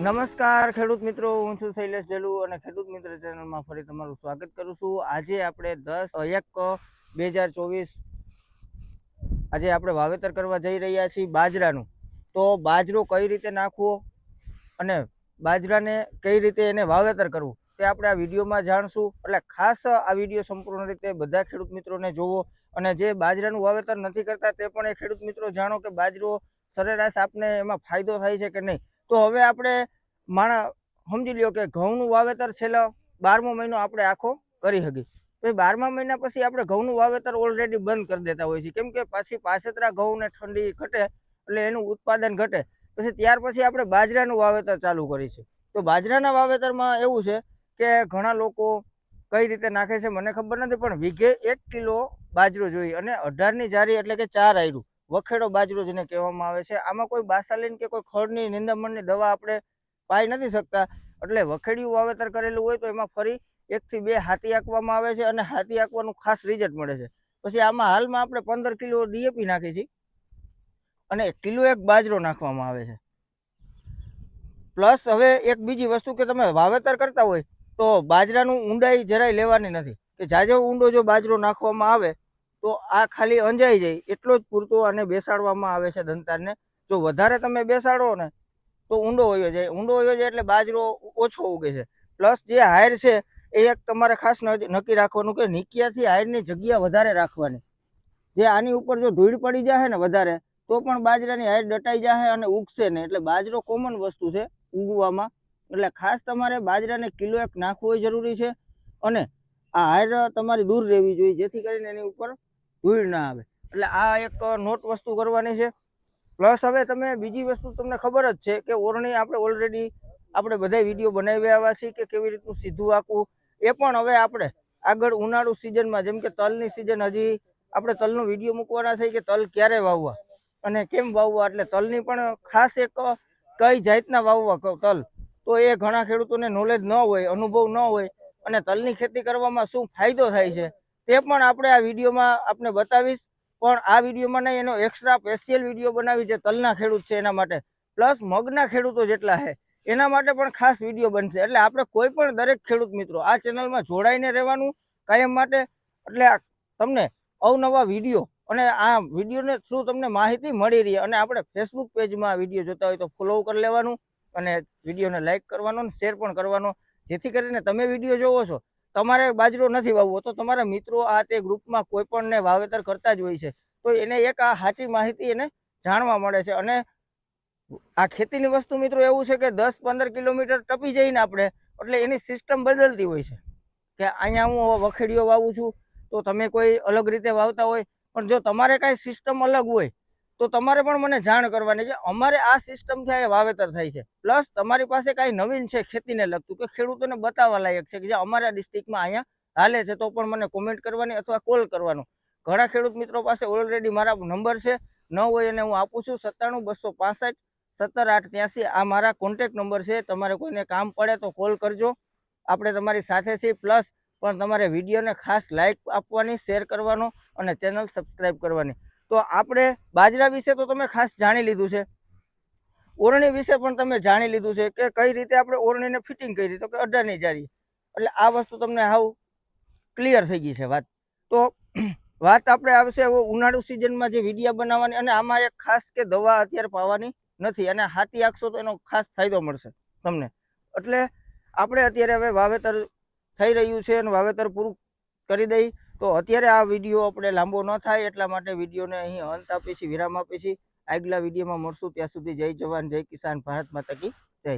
નમસ્કાર, ખેડૂત મિત્રો. હું છું શૈલેષ જલુ અને ખેડૂત મિત્ર ચેનલમાં ફરી તમારું સ્વાગત કરું છું. આજે આપણે દસ એક બે હજાર ચોવીસ આજે આપણે વાવેતર કરવા જઈ રહ્યા છીએ બાજરાનું. તો બાજરો કઈ રીતે નાખવો અને બાજરાને કઈ રીતે એને વાવેતર કરવું તે આપણે આ વિડીયોમાં જાણશું. એટલે ખાસ આ વીડિયો સંપૂર્ણ રીતે બધા ખેડૂત મિત્રોને જોવો અને જે બાજરાનું વાવેતર નથી કરતા તે પણ એ ખેડૂત મિત્રો જાણો કે બાજરો સરેરાશ આપને એમાં ફાયદો થાય છે કે નહીં. તો હવે આપણે માણા સમજી લ્યો કે ઘઉંનું વાવેતર છેલ્લા બારમો મહિનો આપણે આખો કરી શકીએ. પછી બારમા મહિના પછી આપણે ઘઉંનું વાવેતર ઓલરેડી બંધ કરી દેતા હોય છે કેમ કે પાછી પાસેતરા ઘઉંને ઠંડી ઘટે એટલે એનું ઉત્પાદન ઘટે. પછી ત્યાર પછી આપણે બાજરાનું વાવેતર ચાલુ કરી છે તો બાજરાના વાવેતરમાં એવું છે કે ઘણા લોકો કઈ રીતે નાખે છે મને ખબર નથી, પણ વીઘે એક કિલો બાજરો જોઈએ અને અઢારની જારી એટલે કે ચાર આયરું. વખેડો બાજરો જેને કહેવામાં આવે છે. આમાં કોઈ બાસાલીન કે કોઈ ખડની નિંદામણની દવા આપણે પાઈ નથી શકતા. એટલે વખેડિયું વાવેતર કરેલું હોય તો એમાં ફરી એકથી બે હાથી આંકવામાં આવે છે અને હાથી આંકવાનું ખાસ રિઝલ્ટ મળે છે. પછી આમાં હાલમાં આપણે પંદર કિલો ડીએપી નાખી છીએ અને કિલો એક બાજરો નાખવામાં આવે છે. પ્લસ હવે એક બીજી વસ્તુ કે તમે વાવેતર કરતા હોય તો બાજરાનું ઊંડાઈ જરાય લેવાની નથી. કે જાજો ઊંડો જો બાજરો નાખવામાં આવે તો આ ખાલી અંજાઈ જાય, એટલો જ પૂરતો આને બેસાડવામાં આવે છે દંતારને જો વધારે તમે બેસાડો ને, તો ઊંડો હોયો જાય. ઊંડો હોય જાય એટલે બાજરો ઓછો ઉગે છે. પ્લસ જે હાયર છે, એ એક તમારે ખાસ નક્કી રાખવાનું કે નીકિયાથી હાયરની જગ્યા વધારે રાખવાની. જે આની ઉપર જો ધૂળ પડી જાય ને વધારે, તો પણ બાજરાની હાયર દટાઈ જાય અને ઉગશે ને એટલે બાજરો કોમન વસ્તુ છે ઉગવામાં. એટલે ખાસ તમારે બાજરાને કિલો એક નાખવો જરૂરી છે. અને આ હાયર તમારી દૂર રહેવી જોઈએ. જેથી કરીને એની ઉપર ધૂળ ના આવે. એટલે આ એક નોટ વસ્તુ કરવાની છે. પ્લસ હવે તમે બીજી વસ્તુ તમને ખબર જ છે કે ઓરણી આપણે ઓલરેડી આપણે બધા વીડિયો બનાવી આવ્યા છીએ કે કેવી રીતનું સીધું આખું. એ પણ હવે આપણે આગળ ઉનાળુ સિઝનમાં જેમ કે તલની સિઝન હજી આપણે તલનો વીડિયો મૂકવાના છે કે તલ ક્યારે વાવવા અને કેમ વાવવા એટલે તલની પણ ખાસ એક કઈ જાતના વાવવા તલ. તો એ ઘણા ખેડૂતોને નોલેજ ન હોય, અનુભવ ન હોય અને તલની ખેતી કરવામાં શું ફાયદો થાય છે? તે પણ આપણે આ વિડીયોમાં આપને બતાવીશ. પણ આ વિડીયોમાં નહીં, એનો એક્સ્ટ્રા સ્પેશિયલ વીડિયો બનાવી જે તલના ખેડૂત છે એના માટે. પ્લસ મગના ખેડૂતો જેટલા છે, એના માટે પણ ખાસ વીડિયો બનશે. એટલે આપણે કોઈ પણ દરેક ખેડૂત મિત્રો આ ચેનલમાં જોડાઈને રહેવાનું કાયમ માટે. એટલે તમને અવનવા વીડિયો અને આ વિડીયોને થ્રુ તમને માહિતી મળી રહી અને આપણે ફેસબુક પેજમાં વીડિયો જોતા હોય તો ફોલો કરી લેવાનું અને વિડીયોને લાઇક કરવાનો અને શેર પણ કરવાનો. જેથી કરીને તમે વીડિયો જોવો છો તમારે બાજરો નથી વાવવો, તો તમારા મિત્રો આ તે ગ્રુપમાં કોઈ પણને વાવેતર કરતા જ હોય છે. તો એને એક આ સાચી માહિતી એને જાણવા મળે છે. અને આ ખેતીની વસ્તુ મિત્રો એવું છે કે દસ પંદર કિલોમીટર ટપી જઈને આપણે, એટલે એની સિસ્ટમ બદલતી હોય છે. કે અહીંયા હું વખેડીઓ વાવું છું, તો તમે કોઈ અલગ રીતે વાવતા હોય, પણ જો તમારે કાંઈ સિસ્ટમ અલગ હોય તો તમારે પણ મને જાણ કરવાની છે અમારે આ સિસ્ટમથી આ વાવેતર થાય છે. પ્લસ તમારી પાસે કાંઈ નવીન છે ખેતીને લગતું કે ખેડૂતોને બતાવવા લાયક છે કે જે અમારા ડિસ્ટ્રિક્ટમાં અહીંયા હાલે છે તો પણ મને કોમેન્ટ કરવાની અથવા કોલ કરવાનો. ઘણા ખેડૂત મિત્રો પાસે ઓલરેડી મારા નંબર છે. ન હોય અને હું આપું છું. સત્તાણું, બસો પાસઠ, સત્તર, આઠ, ત્યાંસી આ મારા કોન્ટેક નંબર છે. તમારે કોઈને કામ પડે તો કોલ કરજો. આપણે તમારી સાથે છીએ. પ્લસ પણ તમારે વિડીયોને ખાસ લાઈક આપવાની, શેર કરવાનો અને ચેનલ સબસ્ક્રાઈબ કરવાની. તો આપણે બાજરા વિશે તો તમે ખાસ જાણી લીધું છે. ઓરણી વિશે પણ તમે જાણી લીધું છે કે કઈ રીતે આપણે ઓરણીને ફિટિંગ કરી, તો કે અડાની જારી. એટલે આ વસ્તુ તમને હાવ ક્લિયર થઈ ગઈ છે વાત. તો વાત આપણે આવશે એવો ઉનાળુ સિઝનમાં જે વિડીયા બનાવવાની અને આમાં એક ખાસ કે દવા અત્યારે પાવાની નથી અને હાથી આખશો તો એનો ખાસ ફાયદો મળશે તમને. એટલે આપણે અત્યારે હવે વાવેતર થઈ રહ્યું છે અને વાવેતર પૂરું કરી દઈ. તો અત્યારે આ વીડિયો આપણે લાંબો ન થાય એટલા માટે વિડીયોને અહીં અંત છીએ વિરામ આપીશી. આગલા વિડીયોમાં મળશું ત્યાં સુધી જય જવાન, જય કિસાન, ભારત માતા કી જય.